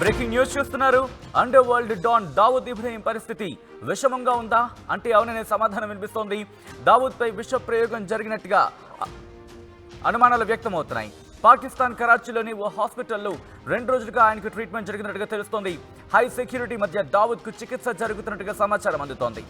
Breaking news చూస్తున్నారు. Under world don Dawood Ibrahim పరిస్థితి విషమంగా ఉందా? అంటే అవుననే సమాధానం వినిపిస్తోంది. దావూద్పై విష ప్రయోగం జరిగినట్టుగా అనుమానాలు వ్యక్తమవుతున్నాయి. పాకిస్తాన్ కరాచీలోని ఓ హాస్పిటల్లో రెండు రోజులుగా ఆయనకు ట్రీట్మెంట్ జరిగినట్టుగా తెలుస్తోంది. హై సెక్యూరిటీ మధ్య దావుద్కు చికిత్స జరుగుతున్నట్టుగా సమాచారం అందుతోంది.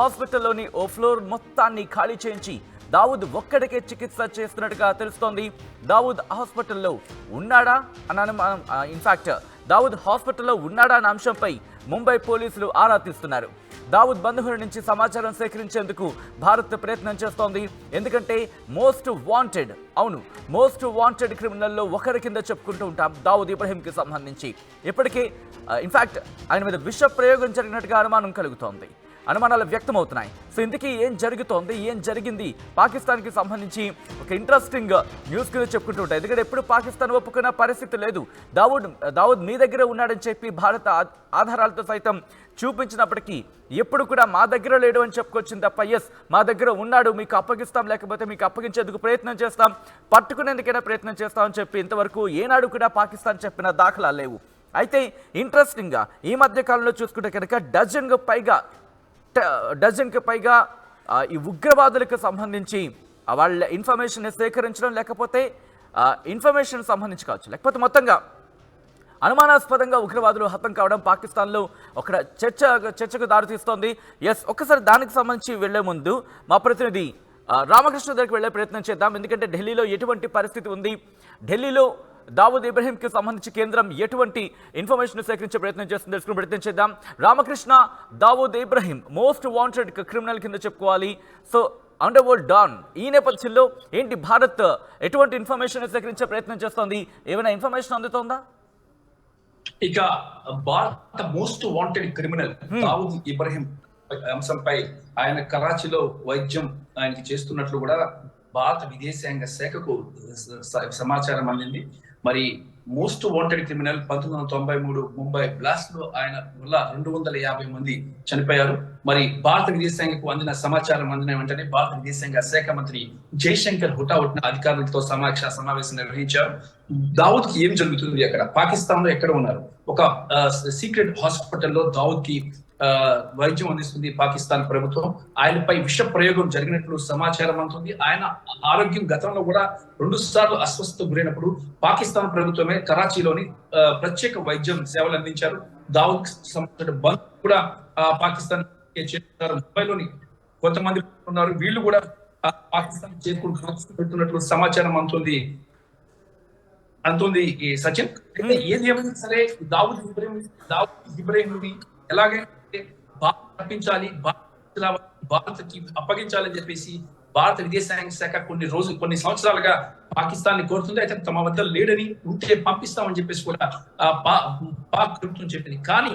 హాస్పిటల్లోని ఓ ఫ్లోర్ మొత్తాన్ని ఖాళీ చేయించి దావూద్ ఒక్కడికే చికిత్స చేస్తున్నట్టుగా తెలుస్తోంది. దావూద్ హాస్పిటల్లో ఉన్నాడా? అని అనుమానం ఇన్ఫాక్ట్ దావూద్ హాస్పిటల్లో ఉన్నాడా అన్న అంశంపై ముంబై పోలీసులు ఆరా తీస్తున్నారు. దావూద్ బంధువుల నుంచి సమాచారం సేకరించేందుకు భారత్ ప్రయత్నం చేస్తోంది. ఎందుకంటే మోస్ట్ వాంటెడ్ అవును మోస్ట్ వాంటెడ్ క్రిమినల్లో ఒకరి కింద చెప్పుకుంటూ ఉంటాం దావుద్ ఇబ్రహీంకి సంబంధించి. ఇప్పటికే ఇన్ఫాక్ట్ ఆయన మీద విష ప్రయోగం జరిగినట్టుగా అనుమానం కలుగుతోంది. అనుమానాలు వ్యక్తమవుతున్నాయి. సో ఇంతకీ ఏం జరుగుతోంది? ఏం జరిగింది? పాకిస్తాన్కి సంబంధించి ఒక ఇంట్రెస్టింగ్ న్యూస్ కింద చెప్పుకుంటూ ఉంటాయి ఎందుకంటే ఎప్పుడు పాకిస్తాన్ ఒప్పుకున్న పరిస్థితి లేదు. దావుద్ దావుద్ మీ దగ్గర ఉన్నాడని చెప్పి భారత ఆధారాలతో సైతం చూపించినప్పటికీ ఎప్పుడు కూడా మా దగ్గర లేడు అని చెప్పుకొచ్చింది తప్ప ఎస్ మా దగ్గర ఉన్నాడు. మీకు అప్పగిస్తాం లేకపోతే మీకు అప్పగించేందుకు ప్రయత్నం చేస్తాం. పట్టుకునేందుకైనా ప్రయత్నం చేస్తామని చెప్పి ఇంతవరకు ఏనాడు కూడా పాకిస్తాన్ చెప్పిన దాఖలాలు లేవు. అయితే ఇంట్రెస్టింగ్గా ఈ మధ్య కాలంలో చూసుకుంటే కనుక డజన్కు పైగా డజన్కి పైగా ఈ ఉగ్రవాదులకు సంబంధించి వాళ్ళ ఇన్ఫర్మేషన్ సేకరించడం లేకపోతే ఇన్ఫర్మేషన్ సంబంధించి కావచ్చు. లేకపోతే మొత్తంగా అనుమానాస్పదంగా ఉగ్రవాదులు హతం కావడం పాకిస్తాన్లో ఒక చర్చ చర్చకు దారితీస్తోంది ఎస్ ఒక్కసారి దానికి సంబంధించి వెళ్ళే ముందు మా ప్రతినిధి రామకృష్ణ దగ్గరికి వెళ్ళే ప్రయత్నం చేద్దాం. ఎందుకంటే ఢిల్లీలో ఎటువంటి పరిస్థితి ఉంది? ఢిల్లీలో దావూద్ ఇబ్రహీంకి సంబంధించి కేంద్రం ఎటువంటి ఇన్ఫర్మేషన్ సేకరించే ప్రయత్నం చేస్తుంది తెలుసుకునే ప్రయత్నం చేద్దాం. Ramakrishna Dawood Ibrahim most wanted criminal కింద చెప్పుకోవాలి. సో అండర్ వరల్డ్ డాన్ ఈ నేపథ్యంలో ఏంటి భారత్ ఎటువంటి ఇన్ఫర్మేషన్ సేకరించే ప్రయత్నం చేస్తోంది? ఏమైనా ఇన్ఫర్మేషన్ అందుతోందా? ఇక భారత most wanted criminal Dawood Ibrahim అంశంపై ఆయన కరాచీలో వైద్యం ఆయనకి చేస్తున్నట్లు కూడా భారత విదేశాంగ శాఖకు సమాచారం అందింది. మరి మోస్ట్ వాంటెడ్ క్రిమినల్ పంతొమ్మిది వందల తొంభై మూడు ముంబై బ్లాస్ట్లో ఆయన వల్ల రెండు వందల యాభై మంది చనిపోయారు. మరి భారత విదేశాంగకు అందిన సమాచారం అందిన వెంటనే భారత విదేశాంగ శాఖ మంత్రి జైశంకర్ హుటాహుటిన అధికారులతో సమీక్ష సమావేశం నిర్వహించారు. దావూద్కి ఏం జరుగుతుంది అక్కడ? పాకిస్తాన్లో ఎక్కడ ఉన్నారు? ఒక సీక్రెట్ హాస్పిటల్లో దావూద్కి వైద్యం అందిస్తుంది పాకిస్తాన్ ప్రభుత్వం. ఆయనపై విష ప్రయోగం జరిగినట్లు సమాచారం అందుతుంది. ఆయన ఆరోగ్యం గతంలో కూడా రెండు సార్లు అస్వస్థత గురైనప్పుడు పాకిస్తాన్ ప్రభుత్వమే కరాచీలోని ప్రత్యేక వైద్యం సేవలు అందించారు. దావూద్ సంబంధించిన బంద్ కూడా పాకిస్తాన్ చేస్తున్నారు ముంబైలోని కొంతమంది ఉన్నారు. వీళ్ళు కూడా పాకిస్తాన్ చేరుకుంటున్నట్లు సమాచారం అందుతుంది. అంటుంది సచిన్. అయితే ఏది ఏమైనా సరే దావూద్ ఇబ్రహీం దావూద్ ఇబ్రహీం ఎలాగైతే భారత్ తప్పించాలి భారత్ భారత్కి అప్పగించాలని చెప్పేసి భారత విదేశాంగ శాఖ కొన్ని రోజులు కొన్ని సంవత్సరాలుగా పాకిస్తాన్ని కోరుతుంది. అయితే తమ వద్ద లేడని ఉంటే పంపిస్తామని చెప్పేసి కూడా పాక్ ప్రభుత్వం చెప్పింది కానీ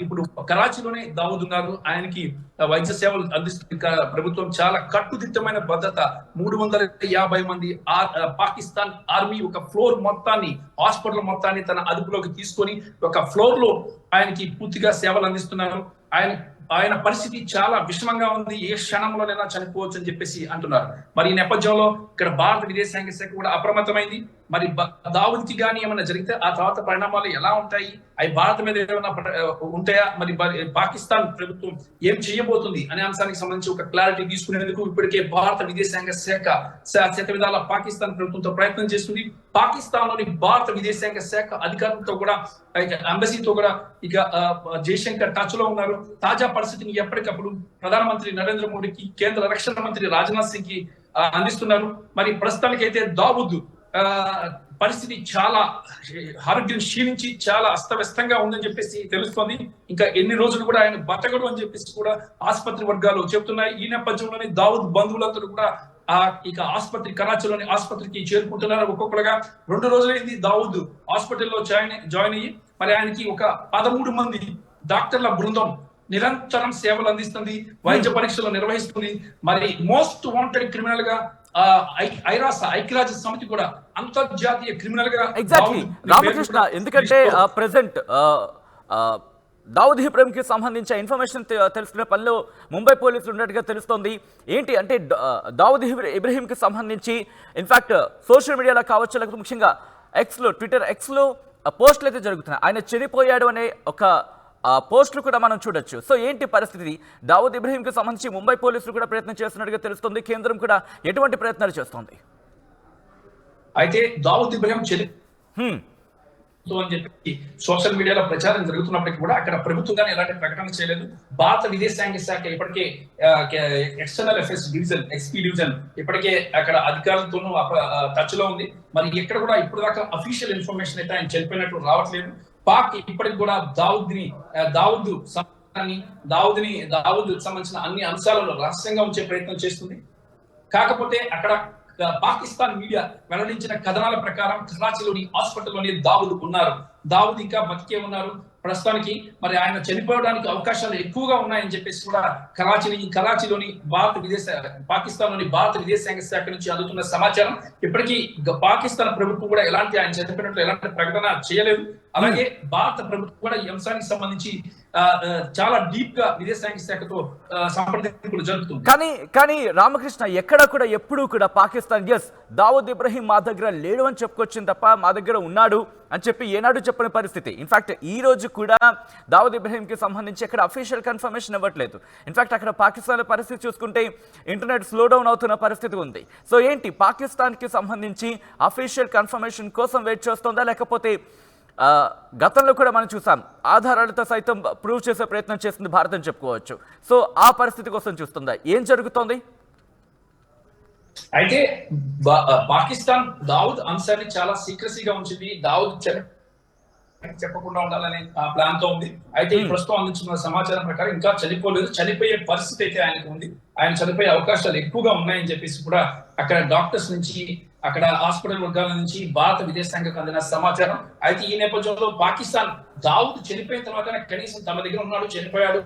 ఇప్పుడు కరాచీలోనే దావుద్ ఉన్నారు ఆయనకి వైద్య సేవలు అందిస్తుంది ప్రభుత్వం చాలా కట్టుదిట్టమైన భద్రత. మూడు వందల యాభై మంది ఆ- పాకిస్తాన్ ఆర్మీ ఒక ఫ్లోర్ మొత్తాన్ని హాస్పిటల్ మొత్తాన్ని తన అదుపులోకి తీసుకొని ఒక ఫ్లోర్లో ఆయనకి పూర్తిగా సేవలు అందిస్తున్నారు. ఆయన ఆయన పరిస్థితి చాలా విషమంగా ఉంది. ఏ క్షణంలోనైనా చనిపోవచ్చు అని చెప్పేసి అంటున్నారు. మరి ఈ నేపథ్యంలో ఇక్కడ భారత విదేశాంగ శాఖ కూడా అప్రమత్తమైంది. మరి దావుడికి కానీ ఏమైనా జరిగితే ఆ తర్వాత పరిణామాలు ఎలా ఉంటాయి? అవి భారత మీద ఏమైనా ఉంటాయా? మరి పాకిస్తాన్ ప్రభుత్వం ఏం చేయబోతుంది అనే అంశానికి సంబంధించి ఒక క్లారిటీ తీసుకునేందుకు ఇప్పటికే భారత విదేశాంగ శాఖ శా- శత విధాల పాకిస్తాన్ ప్రభుత్వంతో ప్రయత్నం చేస్తుంది. పాకిస్తాన్లోని భారత విదేశాంగ శాఖ అధికారులతో కూడా అంబసీతో కూడా ఇక జయశంకర్ టచ్లో ఉన్నారు. తాజా పరిస్థితిని ఎప్పటికప్పుడు ప్రధానమంత్రి నరేంద్ర మోడీకి కేంద్ర రక్షణ మంత్రి రాజ్నాథ్ సింగ్కి అందిస్తున్నారు. మరి ప్రస్తుతానికైతే దావూద్ పరిస్థితి చాలా ఆరోగ్యం క్షీణించి చాలా అస్తవ్యస్తంగా ఉందని చెప్పేసి తెలుస్తోంది. ఇంకా ఎన్ని రోజులు కూడా ఆయన బతకడు అని చెప్పేసి కూడా ఆసుపత్రి వర్గాలు చెప్తున్నాయి ఈ నేపథ్యంలోనే దావుద్ బంధువులందరూ కూడా ఆ ఇక ఆసుపత్రి కరాచీలోని ఆసుపత్రికి చేరుకుంటున్నారు ఒక్కొక్కరుగా. రెండు రోజులైంది దావూద్ హాస్పిటల్లో జాయిన్ జాయిన్ అయ్యి మరి ఆయనకి ఒక పదమూడు మంది డాక్టర్ల బృందం నిరంతరం సేవలు అందిస్తుంది వైద్య పరీక్షలు నిర్వహిస్తుంది. మరి మోస్ట్ వాంటెడ్ క్రిమినల్గా ఐక్యరాజ్య సమితి కూడా అంతర్జాతీయ క్రిమినల్గా ఎగ్జాక్ట్లీ దావూద్ రామకృష్ణ ఎందుకంటే ప్రెసెంట్ దావుద్ ఇబ్రహీంకి సంబంధించిన ఇన్ఫర్మేషన్ తెలుసుకునే పనిలో ముంబై పోలీసులు ఉన్నట్టుగా తెలుస్తోంది. ఏంటి అంటే దావుద్ ఇబ్ర- ఇబ్రహీంకి సంబంధించి ఇన్ఫాక్ట్ సోషల్ మీడియాలో కావచ్చు లేకపోతే ముఖ్యంగా ఎక్స్లో ట్విట్టర్ ఎక్స్లో పోస్టులు అయితే జరుగుతున్నాయి. ఆయన చనిపోయాడు అనే ఒక పోస్టులు కూడా మనం చూడొచ్చు. సో ఏంటి పరిస్థితి? దావూద్ ఇబ్రహీంకి సంబంధించి ముంబై పోలీసులు కూడా ప్రయత్నం చేస్తున్నట్టుగా తెలుస్తుంది. కేంద్రం కూడా ఎటువంటి ప్రయత్నాలు చేస్తుంది? అయితే దావుద్ ఇబ్రహీం. అని చెప్పి సోషల్ మీడియాలో ప్రచారం జరుగుతున్నప్పటికీ కూడా అక్కడ ప్రభుత్వంగానే ఎలాంటి ప్రకటన చేయలేదు. భారత విదేశాంగ శాఖ ఇప్పటికే external affairs division XP division ఇప్పటికే అక్కడ అధికారులతోనూ టచ్లో ఉంది. మరి ఎక్కడ కూడా ఇప్పుడు దాకా అఫీషియల్ ఇన్ఫర్మేషన్ అయితే ఆయన చనిపోయినట్టు రావట్లేదు. పాక్ ఇప్పటికి కూడా దావుద్ని దావుద్ దావుద్ని దావుద్ దావుద్ సంబంధించిన అన్ని అంశాలను రహస్యంగా ఉంచే ప్రయత్నం చేస్తుంది. కాకపోతే అక్కడ పాకిస్తాన్ మీడియా వెల్లడించిన కథనాల ప్రకారం కరాచీలోని హాస్పిటల్లోని దావుద్ ఉన్నారు. దావుద్ ఇంకా బతికే ఉన్నారు. ప్రస్తుతానికి మరి ఆయన చనిపోవడానికి అవకాశాలు ఎక్కువగా ఉన్నాయని చెప్పేసి కూడా కరాచీని కరాచీలోని భారత విదేశ పాకిస్తాన్లోని భారత విదేశాంగ శాఖ నుంచి అందుతున్న సమాచారం ఇప్పటికీ పాకిస్తాన్ ప్రభుత్వం కూడా ఎలాంటి ఆయన చనిపోయినట్లు ఎలాంటి ప్రకటన చేయలేదు. అలాగే భారత ప్రభుత్వం కూడా ఈ అంశానికి సంబంధించి చాలా డీప్గా విదేశాంగ శాఖతో సంప్రదింపులు జరుపుతుంది. కానీ కానీ రామకృష్ణ ఎక్కడ కూడా ఎప్పుడూ కూడా పాకిస్తాన్ ఎస్ దావూద్ ఇబ్రహీం మా దగ్గర లేడు అని చెప్పుకొచ్చింది తప్ప మా దగ్గర ఉన్నాడు అని చెప్పి ఏనాడు చెప్పని పరిస్థితి. ఇన్ఫాక్ట్ ఈ రోజు కూడా దావూద్ ఇబ్రహీంకి సంబంధించి అక్కడ అఫీషియల్ కన్ఫర్మేషన్ ఇవ్వట్లేదు. ఇన్ఫ్యాక్ట్ అక్కడ పాకిస్తాన్ పరిస్థితి చూసుకుంటే ఇంటర్నెట్ స్లో డౌన్ అవుతున్న పరిస్థితి ఉంది. సో ఏంటి? పాకిస్తాన్కి సంబంధించి అఫీషియల్ కన్ఫర్మేషన్ కోసం వెయిట్ చేస్తుందా? లేకపోతే గతంలో కూడా మనం చూసాం ఆధారాలతో సైతం ప్రూవ్ చేసే ప్రయత్నం చేస్తుంది భారత్ అని చెప్పుకోవచ్చు. సో ఆ పరిస్థితి కోసం చూస్తుందా? ఏం జరుగుతోంది? అయితే పాకిస్తాన్ దావుద్ అంశాన్ని చాలా సీక్రసీగా ఉంచింది. దావుద్ చెప్పకుండా ఉండాలనే ఆ ప్లాన్తో ఉంది. అయితే ఈ ప్రస్తుతం అందించిన సమాచారం ప్రకారం ఇంకా చనిపోలేదు. చనిపోయే పరిస్థితి అయితే ఆయనకు ఉంది. ఆయన చనిపోయే అవకాశాలు ఎక్కువగా ఉన్నాయని చెప్పేసి కూడా అక్కడ డాక్టర్స్ నుంచి అక్కడ హాస్పిటల్ వర్గాల నుంచి భారత విదేశాంగకు అందిన సమాచారం. అయితే ఈ నేపథ్యంలో పాకిస్తాన్ దావుద్ చనిపోయిన తర్వాత కనీసం తమ దగ్గర ఉన్నాడు చనిపోయాడు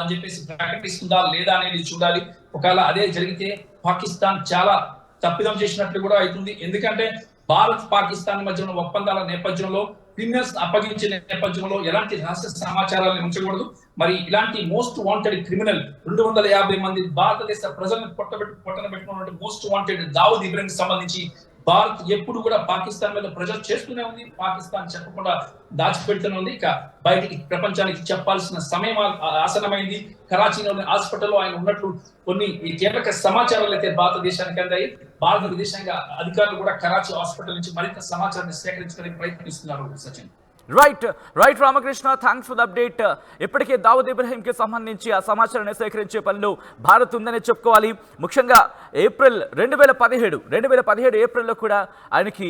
అని చెప్పేసి ప్రకటిస్తుందా లేదా అనేది చూడాలి. ఒకవేళ అదే జరిగితే పాకిస్తాన్ చాలా తప్పిదం చేసినట్లు కూడా అవుతుంది. ఎందుకంటే భారత్ పాకిస్తాన్ మధ్య ఉన్న ఒప్పందాల నేపథ్యంలో క్రిమినల్స్ అప్పగించిన నేపథ్యంలో ఎలాంటి రహస్య సమాచారాన్ని ఉంచకూడదు? మరి ఇలాంటి మోస్ట్ వాంటెడ్ క్రిమినల్ రెండు వందల యాభై మంది భారతదేశ ప్రజలను పొట్టబెట్టు పొట్టన పెట్టుకున్నటువంటి మోస్ట్ వాంటెడ్ దావుద్ ఇబ్రహీం సంబంధించి భారత్ ఎప్పుడు కూడా పాకిస్తాన్ మీద ప్రెజర్ చేస్తూనే ఉంది. పాకిస్తాన్ చెప్పకుండా దాచిపెడుతూనే ఉంది. ఇక బయటికి ప్రపంచానికి చెప్పాల్సిన సమయం ఆసనమైంది కరాచీలోని హాస్పిటల్లో ఆయన ఉన్నట్లు కొన్ని కీలక సమాచారాలు అయితే భారతదేశానికి అందాయి. భారతదేశంగా అధికారులు కూడా కరాచీ హాస్పిటల్ నుంచి మరింత సమాచారాన్ని సేకరించడానికి ప్రయత్నిస్తున్నారు Sachin. Right right Ramakrishna thanks for the update ఇప్పటికే దావూద్ ఇబ్రహీంకి సంబంధించి ఆ సమాచారాన్ని సేకరించే పనులు భారత్ ఉందని చెప్పుకోవాలి. ముఖ్యంగా ఏప్రిల్ రెండు వేల పదిహేడు రెండు వేల పదిహేడు ఏప్రిల్లో కూడా ఆయనకి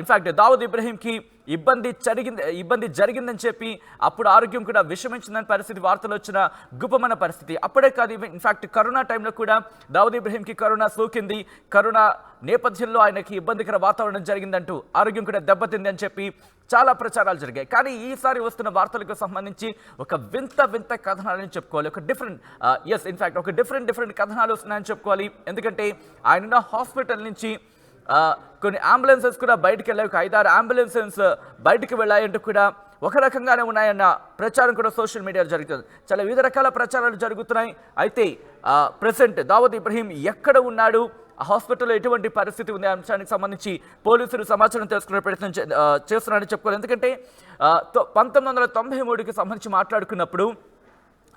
ఇన్ఫాక్ట్ దావుద్ ఇబ్రహీంకి ఇబ్బంది జరిగింది ఇబ్బంది జరిగిందని చెప్పి అప్పుడు ఆరోగ్యం కూడా విషమించిందని పరిస్థితి వార్తలు వచ్చిన గుప్పమైన పరిస్థితి. అప్పుడే కాదు ఇన్ఫాక్ట్ కరోనా టైంలో కూడా దావూద్ ఇబ్రహీంకి కరోనా సోకింది. కరోనా నేపథ్యంలో ఆయనకి ఇబ్బందికర వాతావరణం జరిగిందంటూ ఆరోగ్యం కూడా దెబ్బతింది అని చెప్పి చాలా ప్రచారాలు జరిగాయి. కానీ ఈసారి వస్తున్న వార్తలకు సంబంధించి ఒక వింత వింత కథనాలని చెప్పుకోవాలి. ఒక డిఫరెంట్ ఎస్ ఇన్ఫాక్ట్ ఒక డిఫరెంట్ డిఫరెంట్ కథనాలు వస్తున్నాయని చెప్పుకోవాలి. ఎందుకంటే ఆయన హాస్పిటల్ నుంచి కొన్ని అంబులెన్సెస్ కూడా బయటికి వెళ్ళాయి ఒక ఐదారు అంబులెన్సెస్ బయటికి వెళ్ళాయంటూ కూడా ఒక రకంగానే ఉన్నాయన్న ప్రచారం కూడా సోషల్ మీడియాలో జరుగుతుంది. చాలా వివిధ రకాల ప్రచారాలు జరుగుతున్నాయి. అయితే ప్రెసెంట్ దావత్ ఇబ్రహీం ఎక్కడ ఉన్నాడు? ఆ హాస్పిటల్లో ఎటువంటి పరిస్థితి ఉంది? అంశానికి సంబంధించి పోలీసులు సమాచారం తెలుసుకునే ప్రయత్నం చే- చేస్తున్నారని చెప్పుకోవాలి. ఎందుకంటే పంతొమ్మిది వందల తొంభై మూడుకి సంబంధించి మాట్లాడుకున్నప్పుడు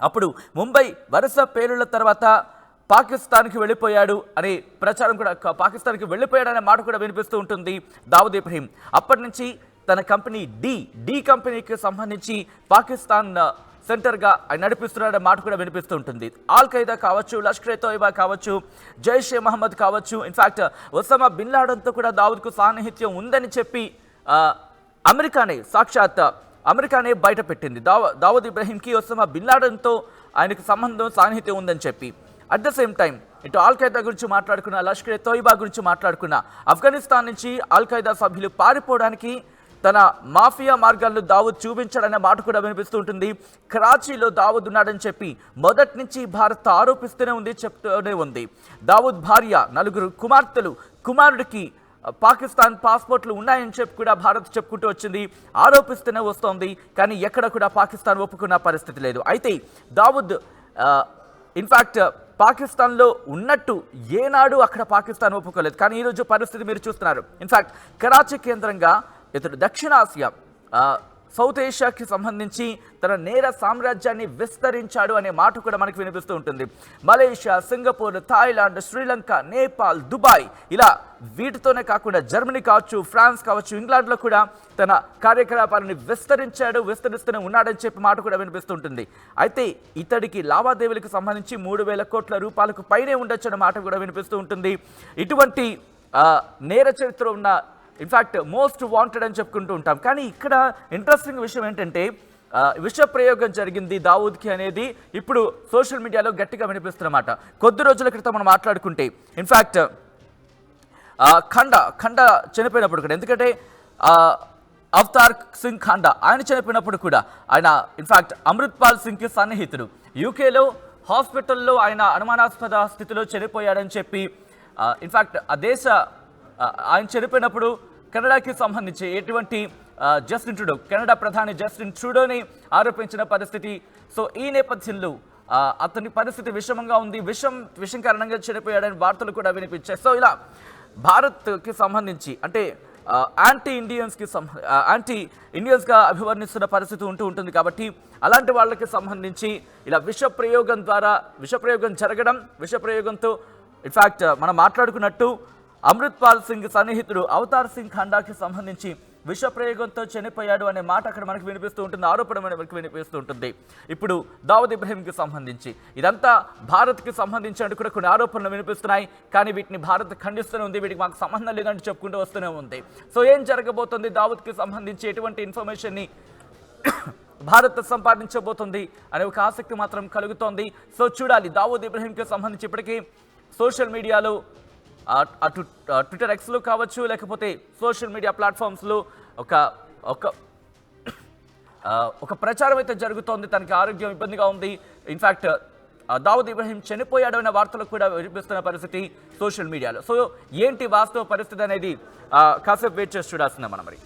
అప్పుడు ముంబై వరుస పేలుళ్ళ తర్వాత పాకిస్తాన్కి వెళ్ళిపోయాడు అనే ప్రచారం కూడా పాకిస్తాన్కి వెళ్ళిపోయాడు అనే మాట కూడా వినిపిస్తూ ఉంటుంది దావుద్ ఇబ్రహీం. అప్పటి నుంచి తన కంపెనీ డి డి కంపెనీకి సంబంధించి పాకిస్తాన్ సెంటర్గా ఆయన నడిపిస్తున్నాడనే మాట కూడా వినిపిస్తూ ఉంటుంది. ఆల్ ఖైదా కావచ్చు లష్కర్ తోయిబా కావచ్చు జైషే మహమ్మద్ కావచ్చు ఇన్ఫ్యాక్ట్ ఒసామా బిన్ లాడన్తో కూడా దావుద్కు సాన్నిహిత్యం ఉందని చెప్పి అమెరికానే సాక్షాత్ అమెరికానే బయట పెట్టింది దావ దావూద్ ఇబ్రహీంకి ఒసామా బిన్ లాడన్తో ఆయనకు సంబంధం సాన్నిహిత్యం ఉందని చెప్పి. అట్ ద సేమ్ టైం ఇటు ఆల్ ఖైదా గురించి మాట్లాడుకున్న లష్కర్ తోయిబా గురించి మాట్లాడుకున్న ఆఫ్ఘనిస్తాన్ నుంచి ఆల్ ఖైదా సభ్యులు పారిపోవడానికి తన మాఫియా మార్గాల్లో దావూద్ చూపించాడనే మాట కూడా వినిపిస్తూ ఉంటుంది. కరాచీలో దావూద్ ఉన్నాడని చెప్పి మొదటి నుంచి భారత్ ఆరోపిస్తూనే ఉంది చెప్తూనే ఉంది. దావూద్ భార్య నలుగురు కుమార్తెలు కుమారుడికి పాకిస్తాన్ పాస్పోర్ట్లు ఉన్నాయని చెప్పి కూడా భారత్ చెప్పుకుంటూ వచ్చింది. ఆరోపిస్తూనే వస్తోంది కానీ ఎక్కడ కూడా పాకిస్తాన్ ఒప్పుకున్న పరిస్థితి లేదు. అయితే దావూద్ ఇన్ఫ్యాక్ట్ ఇన్ఫాక్ట్ పాకిస్తాన్లో ఉన్నట్టు ఏనాడు అక్కడ పాకిస్తాన్ ఒప్పుకోలేదు. కానీ ఈరోజు పరిస్థితి మీరు చూస్తున్నారు. ఇన్ఫాక్ట్ కరాచీ కేంద్రంగా ఇతడు దక్షిణాసియా సౌత్ ఏషియాకి సంబంధించి తన నేర సామ్రాజ్యాన్ని విస్తరించాడు అనే మాట కూడా మనకు వినిపిస్తూ ఉంటుంది. Malaysia Singapore Thailand Sri Lanka Nepal Dubai ఇలా వీటితోనే కాకుండా జర్మనీ కావచ్చు ఫ్రాన్స్ కావచ్చు ఇంగ్లాండ్లో కూడా తన కార్యకలాపాలను విస్తరించాడు విస్తరిస్తూనే ఉన్నాడని చెప్పి మాట కూడా వినిపిస్తుంటుంది అయితే ఇతడికి లావాదేవీలకు సంబంధించి మూడు వేల కోట్ల రూపాయలకు పైనే ఉండొచ్చు అనే మాట కూడా వినిపిస్తూ ఉంటుంది. ఇటువంటి నేర చరిత్ర ఉన్న ఇన్ఫ్యాక్ట్ మోస్ట్ వాంటెడ్ అని చెప్పుకుంటూ ఉంటాం. కానీ ఇక్కడ ఇంట్రెస్టింగ్ విషయం ఏంటంటే విష ప్రయోగం జరిగింది దావూద్కి అనేది ఇప్పుడు సోషల్ మీడియాలో గట్టిగా వినిపిస్తున్నమాట. కొద్ది రోజుల క్రితం మనం మాట్లాడుకుంటే ఇన్ఫ్యాక్ట్ ఖండ ఖండ చనిపోయినప్పుడు కూడా. ఎందుకంటే అవతార్ సింగ్ ఖండ ఆయన చనిపోయినప్పుడు కూడా ఆయన ఇన్ఫ్యాక్ట్ అమృత్పాల్ సింగ్కి సన్నిహితుడు. యూకేలో హాస్పిటల్లో ఆయన అనుమానాస్పద స్థితిలో చనిపోయాడని చెప్పి ఇన్ఫాక్ట్ ఆ దేశ ఆయన చనిపోయినప్పుడు కెనడాకి సంబంధించి ఎటువంటి జస్టిన్ ట్రూడో కెనడా ప్రధాని జస్టిన్ ట్రూడోని ఆరోపించిన పరిస్థితి. సో ఈ నేపథ్యంలో అతని పరిస్థితి విషమంగా ఉంది. విషం విషం కారణంగా చనిపోయాడని వార్తలు కూడా వినిపించాయి. సో ఇలా భారత్కి సంబంధించి అంటే యాంటీ ఇండియన్స్కి సం యాంటీ ఇండియన్స్గా అభివర్ణిస్తున్న పరిస్థితి ఉంటూ ఉంటుంది కాబట్టి అలాంటి వాళ్ళకి సంబంధించి ఇలా విషప్రయోగం ద్వారా విషప్రయోగం జరగడం విషప్రయోగంతో ఇన్ఫ్యాక్ట్ మనం మాట్లాడుకున్నట్టు అమృత్పాల్ సింగ్ సన్నిహితుడు అవతార్ సింగ్ ఖండాకి సంబంధించి విష ప్రయోగంతో చనిపోయాడు అనే మాట అక్కడ మనకు వినిపిస్తూ ఉంటుంది ఆరోపణ మనకు వినిపిస్తూ ఉంటుంది. ఇప్పుడు దావుద్ ఇబ్రహీంకి సంబంధించి ఇదంతా భారత్కి సంబంధించి అంటూ కూడా కొన్ని ఆరోపణలు వినిపిస్తున్నాయి కానీ వీటిని భారత్ ఖండిస్తూనే ఉంది వీటికి మాకు సంబంధం లేదంటూ చెప్పుకుంటూ వస్తూనే ఉంది. సో ఏం జరగబోతుంది దావుద్కి సంబంధించి? ఎటువంటి ఇన్ఫర్మేషన్ని భారత్ సంపాదించబోతుంది అనే ఒక ఆసక్తి మాత్రం కలుగుతోంది. సో చూడాలి దావూద్ ఇబ్రహీంకి సంబంధించి ఇప్పటికీ సోషల్ మీడియాలో అటు ట్విట్టర్ ఎక్స్లో కావచ్చు లేకపోతే సోషల్ మీడియా ప్లాట్ఫామ్స్లో ఒక ఒక ఒక ప్రచారం అయితే జరుగుతోంది. తనకి ఆరోగ్యం ఇబ్బందిగా ఉంది. ఇన్ఫ్యాక్ట్ దావుద్ ఇబ్రహీం చనిపోయాడు అనే వార్తలు కూడా వినిపిస్తున్న పరిస్థితి సోషల్ మీడియాలో సో ఏంటి వాస్తవ పరిస్థితి అనేది? కాసేపు వెయిట్ చేసి చూడాల్సిందే మనం మరి.